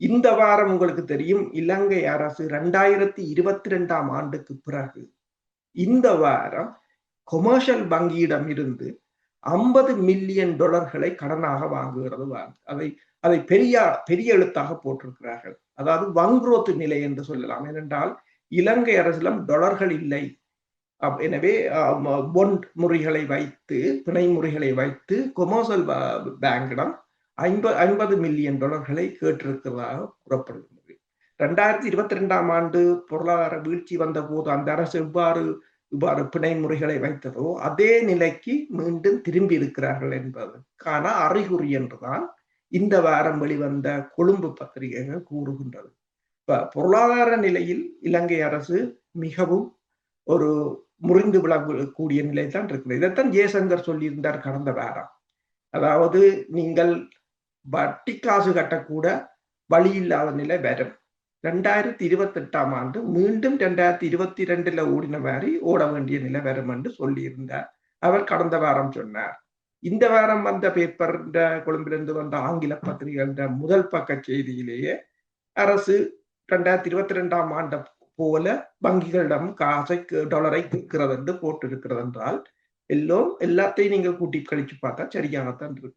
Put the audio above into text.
இந்த வாரம் உங்களுக்கு தெரியும் இலங்கை அரசு ரெண்டாயிரத்தி இருபத்தி ரெண்டாம் ஆண்டுக்கு பிறகு இந்த வாரம் கொமர்ஷியல் வங்கியிடம் இருந்து ஐம்பது மில்லியன் டாலர்களை கடனாக வாங்குகிறது அதை அதை பெரிய பெரிய எழுத்தாக போட்டிருக்கிறார்கள். அதாவது வங்குரோத்து நிலை என்று சொல்லலாம். ஏனென்றால் இலங்கை அரசிடம் டாலர்கள் இல்லை. எனவே பொண்ட் முறைகளை வைத்து பிணை முறைகளை வைத்து கொமர்ஷியல் பேங்கிடம் ஐம்பது ஐம்பது மில்லியன் டாலர்களை கேட்டிருக்கிறதாக கூறப்படுகிறது. ரெண்டாயிரத்தி இருபத்தி ரெண்டாம் ஆண்டு பொருளாதார வீழ்ச்சி வந்த போது அந்த அரசு எவ்வாறு இவ்வாறு பிணை முறைகளை வைத்ததோ அதே நிலைக்கு மீண்டும் திரும்பி இருக்கிறார்கள் என்பதற்கான அறிகுறி என்றுதான் இந்த வாரம் வெளிவந்த கொழும்பு பத்திரிகைகள் கூறுகின்றது. இப்ப பொருளாதார நிலையில் இலங்கை அரசு மிகவும் ஒரு முறிந்து விளங்கக்கூடிய நிலை தான் இருக்குது இதைத்தான் ஜெயசங்கர் சொல்லியிருந்தார் கடந்த வாரம். அதாவது நீங்கள் வட்டி காசு கட்டக்கூட வழி இல்லாத நிலை வரும். ரெண்டாயிரத்தி இருபத்தி எட்டாம் ஆண்டு மீண்டும் ரெண்டாயிரத்தி இருபத்தி ரெண்டுல ஓடின மாதிரி ஓட வேண்டிய நிலை வரும் என்று சொல்லியிருந்தார். அவர் கடந்த வாரம் சொன்னார். இந்த வாரம் வந்த பேப்பர் கொழும்பிலிருந்து வந்த ஆங்கில பத்திரிகை முதல் பக்க செய்தியிலேயே அரசு ரெண்டாயிரத்தி இருபத்தி ரெண்டாம் ஆண்டை போல வங்கிகளிடம் காசை டாலரை கேட்கிறது என்று போட்டிருக்கிறது என்றால் எல்லோரும் எல்லாத்தையும் நீங்க கூட்டி கழிச்சு பார்த்தா சரியாகத்தான் இருக்கு.